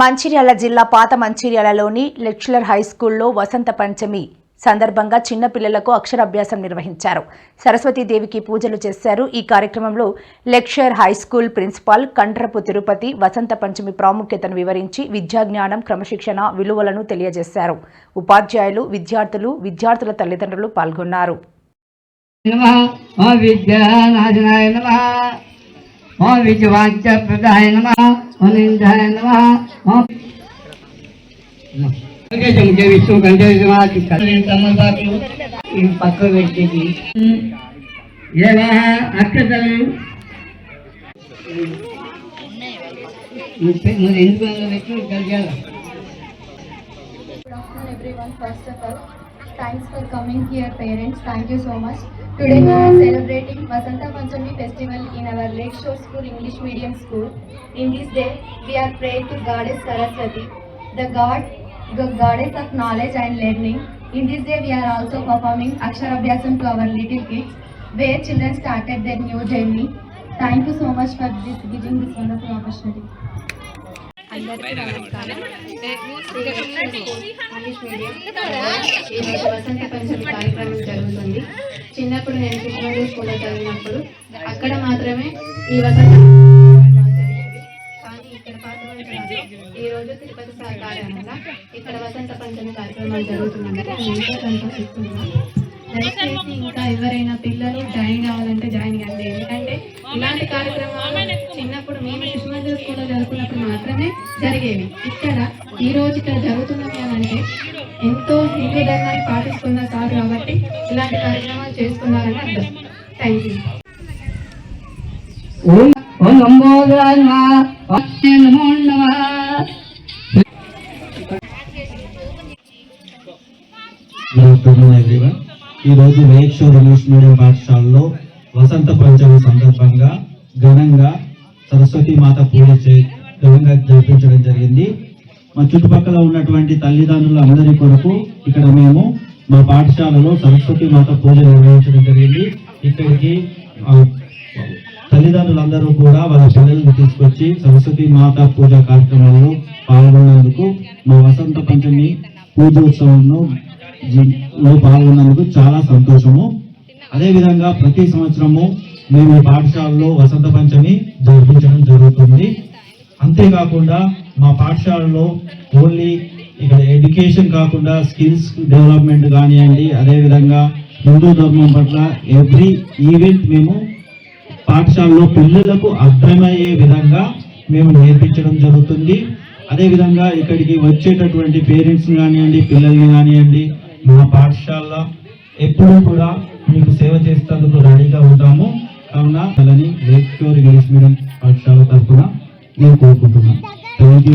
మంచిర్యాల జిల్లా పాత మంచిర్యాలలోని lecturer high స్కూల్లో వసంత పంచమి సందర్భంగా చిన్నపిల్లలకు అక్షరాభ్యాసం నిర్వహించారు. సరస్వతీదేవికి పూజలు చేశారు. ఈ కార్యక్రమంలో lecture high school principal Kandrapu Tirupati Vasantha Panchami ప్రాముఖ్యతను వివరించి విద్యాజ్ఞానం క్రమశిక్షణ విలువలను తెలియజేశారు. ఉపాధ్యాయులు విద్యార్థులు విద్యార్థుల తల్లిదండ్రులు పాల్గొన్నారు. ఓ నమ ఓ విద్యవాచ్యప్రదాయ నమ ఓ నిందాయ నమ ఓ కంటే విష్ణు కంటే తమలపాకులు ఇవి పక్క పెట్టేది ఏవా అక్షతలు మరి ఎందుకు పెట్టు కలిగాల Good afternoon, everyone. First of all, thanks for coming here, parents. Thank you so much. Today we are celebrating Vasanta Panchami festival in our Lake Shore School English Medium School. In this day, we are praying to Goddess Saraswati, the God, the goddess of knowledge and learning. In this day, we are also performing Aksharabhyasam to our little kids, where children started their new journey. Thank you so much for this giving this wonderful opportunity. అందరికీ నమస్కారం. English medium ఈరోజు వసంత పంచమి కార్యక్రమం జరుగుతుంది. చిన్నప్పుడు నేను కృష్ణగిరి స్కూల్లో చదివినప్పుడు అక్కడ మాత్రమే ఈ వసంత. కానీ ఇక్కడ ఈ రోజు తిరుపతి ఇక్కడ వసంత పంచమి కార్యక్రమాలు జరుగుతున్నందుకు నేను ఎంతో సంతోషిస్తున్నాను దయచేసి ఇంకా ఎవరైనా పిల్లలు జాయిన్ కావాలంటే జాయిన్ కండి ఎందుకంటే ఇలాంటి కార్యక్రమాలు చిన్నప్పుడు మేము స్కూల్లో జరుగుతున్నప్పుడు మాత్రమే జరిగేవి. ఇక్కడ ఈ రోజు ఇక్కడ జరుగుతున్నవి అని అంటే ఎంతో హిందూ ధర్మాన్ని పాటిస్తున్న సార్ కాబట్టి ఇలాంటి కార్యక్రమాలు చేస్తున్నారని అర్థం. థ్యాంక్ యూ ఓం లంబోదరాయ నమ నమో ఈరోజు వేక్షూర్ ఇంగ్లీష్ మీడియం పాఠశాలలో వసంత పంచమి సందర్భంగా ఘనంగా సరస్వతి మాత పూజ ఘనంగా జరిపించడం జరిగింది. మా చుట్టుపక్కల ఉన్నటువంటి తల్లిదండ్రుల అందరి కొరకు ఇక్కడ మేము మా పాఠశాలలో సరస్వతి మాత పూజ నిర్వహించడం జరిగింది. ఇక్కడికి తల్లిదండ్రులందరూ కూడా వాళ్ళ పిల్లలను తీసుకొచ్చి సరస్వతి మాత పూజ కార్యక్రమంలో పాల్గొన్నందుకు మా వసంత పంచమి పూజోత్సవంలో పాల్గొన్నందుకు చాలా సంతోషము. అదేవిధంగా ప్రతి సంవత్సరము మేము పాఠశాలలో వసంత పంచమి జరిపించడం జరుగుతుంది. అంతేకాకుండా మా పాఠశాలలో ఓన్లీ ఇక్కడ ఎడ్యుకేషన్ కాకుండా స్కిల్స్ డెవలప్మెంట్ కానివ్వండి అదేవిధంగా హిందూ ధర్మం పట్ల ఎవ్రీ ఈవెంట్ మేము పాఠశాలలో పిల్లలకు అర్థమయ్యే విధంగా మేము నేర్పించడం జరుగుతుంది. అదే విధంగా ఇక్కడికి వచ్చేటటువంటి పేరెంట్స్ కానివ్వండి పిల్లల్ని కానివ్వండి మా పాఠశాల ఎప్పుడూ కూడా మీకు సేవ చేసేందుకు రెడీగా ఉంటాము. కావున అలానే లేక్ షోర్ ఇంగ్లీష్ మీడియం పాఠశాల తరఫున నేను కోరుకుంటున్నాను థ్యాంక్